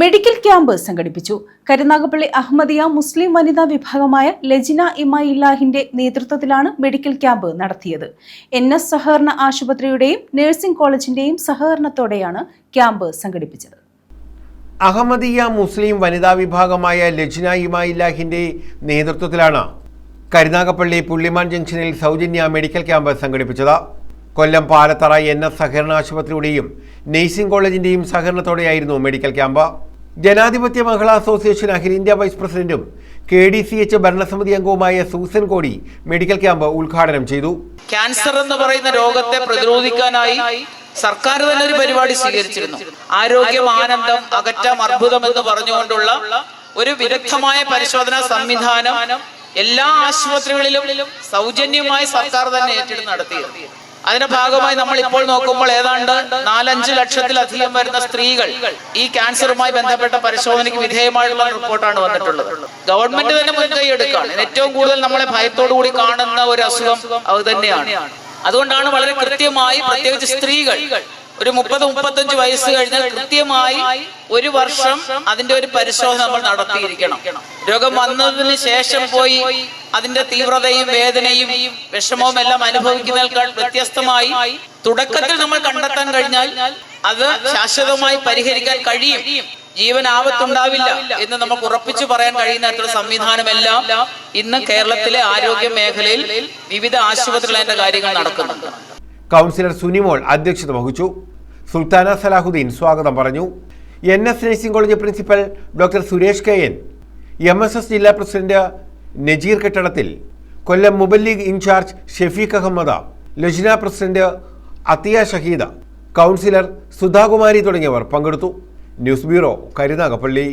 Medical camp സംഘടിപ്പിച്ചു. കരുനാഗപ്പള്ളി അഹമ്മദിയ മുസ്ലിം വനിതാ വിഭാഗമായ ലജിന ഇമായില്ലാഹിന്റെ നേതൃത്വത്തിലാണ് മെഡിക്കൽ ക്യാമ്പ് നടത്തിയത്. എൻ എസ് സഹകരണ ആശുപത്രിയുടെയും നഴ്സിംഗ് കോളേജിന്റെയും സഹകരണത്തോടെയാണ് ക്യാമ്പ് സംഘടിപ്പിച്ചത്. അഹമ്മദിയ മുസ്ലിം വനിതാ വിഭാഗമായ ലജ്ന ഇമായില്ലാഹിന്റെ നേതൃത്വത്തിലാണ് കരുനാഗപ്പള്ളി പുള്ളിമാൻ ജംഗ്ഷനിൽ സൗജന്യ മെഡിക്കൽ ക്യാമ്പ് സംഘടിപ്പിച്ചത്. കൊല്ലം പാലത്തറ എൻ എസ് സഹകരണ ആശുപത്രിയുടെയും നേഴ്സിംഗ് കോളേജിന്റെയും സഹകരണത്തോടെയായിരുന്നു മെഡിക്കൽ ക്യാമ്പ്. ജനാധിപത്യ മഹിളാ അസോസിയേഷൻ അഖിലേന്ത്യാ വൈസ് പ്രസിഡന്റും കെ ഡി സി എച്ച് ഭരണസമിതി അംഗവുമായ സൂസൻ കോടി മെഡിക്കൽ ക്യാമ്പ് ഉദ്ഘാടനം ചെയ്തു. ക്യാൻസർ എന്ന് പറയുന്ന രോഗത്തെ പ്രതിരോധിക്കാനായി സർക്കാർ തന്നെ ഒരു പരിപാടി സ്വീകരിച്ചിരുന്നു. ആരോഗ്യം ആനന്ദം അകറ്റം അർബുദം എന്ന് പറഞ്ഞുകൊണ്ടുള്ള ഒരു വിദഗ്ധമായ പരിശോധനാ സംവിധാനം എല്ലാ ആശുപത്രികളിലും സൗജന്യമായി സർക്കാർ തന്നെ ഏറ്റെടുത്ത് നടത്തിയിരുന്നു. അതിന്റെ ഭാഗമായി നമ്മൾ ഇപ്പോൾ നോക്കുമ്പോൾ ഏതാണ്ട് നാലഞ്ച് ലക്ഷത്തിലധികം വരുന്ന സ്ത്രീകൾ ഈ ക്യാൻസറുമായി ബന്ധപ്പെട്ട പരിശോധനയ്ക്ക് വിധേയമായുള്ള റിപ്പോർട്ടാണ് വന്നിട്ടുള്ളത്. ഗവൺമെന്റ് തന്നെ മുൻകൈ എടുക്കുകയാണ്. ഏറ്റവും കൂടുതൽ നമ്മളെ ഭയത്തോടു കൂടി കാണുന്ന ഒരു അസുഖം അത് തന്നെയാണ്. അതുകൊണ്ടാണ് വളരെ കൃത്യമായി പ്രത്യേകിച്ച് സ്ത്രീകൾ ഒരു മുപ്പത് മുപ്പത്തഞ്ച് വയസ്സ് കഴിഞ്ഞാൽ കൃത്യമായി ഒരു വർഷം അതിന്റെ ഒരു പരിശോധന നമ്മൾ നടത്തിയിരിക്കണം. രോഗം വന്നതിന് ശേഷം പോയി അതിന്റെ തീവ്രതയും വേദനയും വിഷമവും എല്ലാം അനുഭവിക്കുന്നതിനേക്കാൾ വ്യത്യസ്തമായി തുടക്കത്തിൽ നമ്മൾ കണ്ടെത്താൻ കഴിഞ്ഞാൽ അത് ശാശ്വതമായി പരിഹരിക്കാൻ കഴിയും. ജീവൻ ആപത്തുണ്ടാവില്ല എന്ന് നമുക്ക് ഉറപ്പിച്ചു പറയാൻ കഴിയുന്ന അത്ര സംവിധാനമെല്ലാം ഇന്ന് കേരളത്തിലെ ആരോഗ്യ മേഖലയിൽ വിവിധ ആശുപത്രികളിൽ അതിന്റെ കാര്യങ്ങൾ നടക്കുന്നുണ്ട്. കൗൺസിലർ സുനിമോൾ അധ്യക്ഷത വഹിച്ചു. സുൽത്താന സലാഹുദ്ദീൻ സ്വാഗതം പറഞ്ഞു. N S nursing college principal doctor Suresh K N M S S ജില്ലാ പ്രസിഡന്റ് നജീർ കെട്ടടത്തിൽ കൊല്ലം മുബല്ലീഗ് in charge Shefeeq അഹമ്മദ Lajna president Athiya Shahida councillor Sudhakumari തുടങ്ങിയവർ പങ്കെടുത്തു. News bureau Karunagappally.